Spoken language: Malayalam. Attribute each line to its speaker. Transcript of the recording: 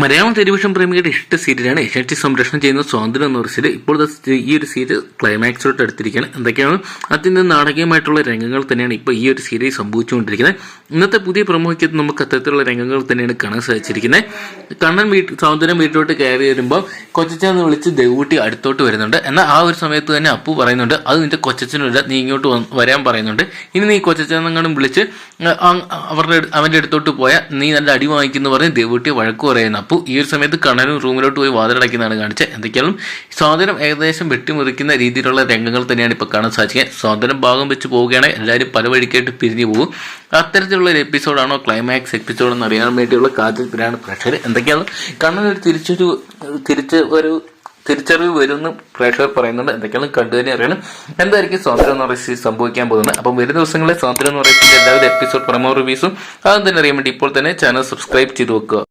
Speaker 1: മലയാളം ടെലിവിഷൻ പ്രേമികളുടെ ഇഷ്ട സീരിയലാണ് ഏഷ്യാനെറ്റ് സംരക്ഷണം ചെയ്യുന്ന സ്വാതന്ത്ര്യം എന്ന സീരിയൽ ഇപ്പോൾ ഈ ഒരു സീരിയൽ ക്ലൈമാക്സിലോട്ട് എടുത്തിരിക്കുകയാണ് എന്തൊക്കെയാണ്? അതിന്റെ നാടകീയമായിട്ടുള്ള രംഗങ്ങൾ തന്നെയാണ് ഇപ്പോൾ ഈ ഒരു സീരീസ് സംഭവിച്ചുകൊണ്ടിരിക്കുന്നത്. ഇന്നത്തെ പുതിയ പ്രമുഖയ്ക്ക് നമുക്ക് അത്തരത്തിലുള്ള രംഗങ്ങൾ തന്നെയാണ് കാണാൻ സാധിച്ചിരിക്കുന്നത്. കണ്ണൻ വീട്ടിൽ സൗന്ദര്യം വീട്ടിലോട്ട് കയറി വരുമ്പോൾ കൊച്ചച്ചെന്ന് വിളിച്ച് ദേവൂട്ടി അടുത്തോട്ട് വരുന്നുണ്ട്. എന്നാൽ ആ ഒരു സമയത്ത് തന്നെ അപ്പു പറയുന്നുണ്ട് അത് നിന്റെ കൊച്ചച്ചനില്ല നീ ഇങ്ങോട്ട് വരാൻ പറയുന്നുണ്ട്. ഇനി നീ കൊച്ചച്ചനെങ്ങാനും വിളിച്ച് അവരുടെ അവന്റെ അടുത്തോട്ട് പോയാൽ നീ നല്ല അടി വാങ്ങിക്കുന്നു പറഞ്ഞ് ദേവൂട്ടി വഴക്ക് പറയുന്നു. അപ്പു ഈ ഒരു സമയത്ത് കണ്ണനും റൂമിലോട്ട് പോയി വാതിലടയ്ക്കുന്നതാണ് കാണിച്ചത്. എന്തൊക്കെയാലും സ്വാതന്ത്ര്യം ഏകദേശം വെട്ടിമുറിക്കുന്ന രീതിയിലുള്ള രംഗങ്ങൾ തന്നെയാണ് ഇപ്പോൾ കാണാൻ സാധിക്കുക സ്വാതന്ത്ര്യം ഭാഗം വെച്ച് പോവുകയാണെങ്കിൽ എല്ലാവരും പല വഴിക്കായിട്ട് പിരിഞ്ഞു പോകും. അത്തരത്തിലുള്ള ഒരു എപ്പിസോഡാണോ ക്ലൈമാക്സ് എപ്പിസോഡ് എന്ന് അറിയാൻ വേണ്ടിയുള്ള കാത്തിരിപ്പിലാണ് പ്രേക്ഷകർ. എന്തൊക്കെയാണ് കണ്ണൻ ഒരു തിരിച്ചൊരു തിരിച്ച് ഒരു തിരിച്ചറിവ് വരുമെന്ന് പ്രേക്ഷകർ പറയുന്നുണ്ട്. എന്തൊക്കെയാണ് കണ്ടു തന്നെ അറിയണം. എന്തായിരിക്കും സ്വാതന്ത്ര്യം എന്ന് പറയുന്നത് സംഭവിക്കാൻ പോകുന്നത്? അപ്പം വരുന്ന ദിവസങ്ങളിൽ സ്വാതന്ത്ര്യം എന്ന് പറയുന്നത് എല്ലാവിധ എപ്പിസോഡ് പ്രമോ റിവ്യൂസും അതും തന്നെ അറിയാൻ വേണ്ടി ഇപ്പോൾ തന്നെ ചാനൽ സബ്സ്ക്രൈബ് ചെയ്ത് വെക്കുക.